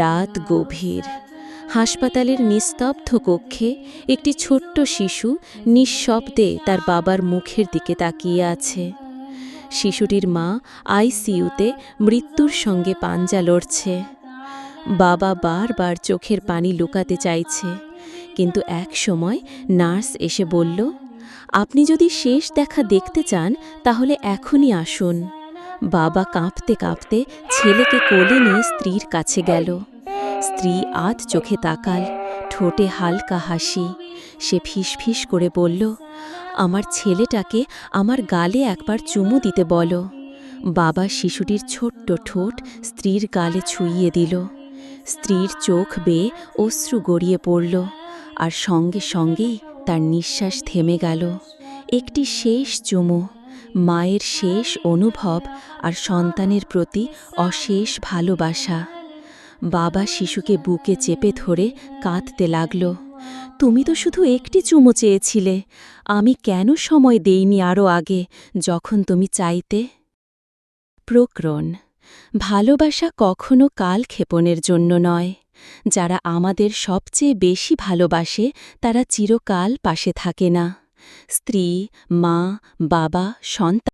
রাত গভীর। হাসপাতালের নিস্তব্ধ কক্ষে একটি ছোট্ট শিশু নিঃশব্দে তার বাবার মুখের দিকে তাকিয়ে আছে। শিশুটির মা আইসিইউতে মৃত্যুর সঙ্গে পাঞ্জা লড়ছে। বাবা বারবার চোখের পানি লুকাতে চাইছে, কিন্তু এক সময় নার্স এসে বলল, আপনি যদি শেষ দেখা দেখতে চান, তাহলে এখনই আসুন। বাবা কাঁপতে কাঁপতে ছেলেকে কোলে নিয়ে স্ত্রীর কাছে গেল। স্ত্রী আধ চোখে তাকাল, ঠোঁটে হালকা হাসি। সে ফিসফিস করে বলল, আমার ছেলেটাকে আমার গালে একবার চুমু দিতে বলো। বাবা শিশুটির ছোট্ট ঠোঁট স্ত্রীর গালে ছুঁইয়ে দিল। স্ত্রীর চোখ বেয়ে অশ্রু গড়িয়ে পড়ল, আর সঙ্গে সঙ্গেই তার নিঃশ্বাস থেমে গেল। একটি শেষ চুমু। মায়ের শেষ অনুভব আর সন্তানের প্রতি অশেষ ভালোবাসা। বাবা শিশুকে বুকে চেপে ধরে কাঁদতে লাগল। তুমি তো শুধু একটি চুমো চেয়েছিলে, আমি কেন সময় দেইনি আরও আগে, যখন তুমি চাইতে? প্রকরণ, ভালোবাসা কখনো কাল ক্ষেপণের জন্য নয়। যারা আমাদের সবচেয়ে বেশি ভালোবাসে, তারা চিরকাল পাশে থাকে না। স্ত্রী মা বাবা সন্তান।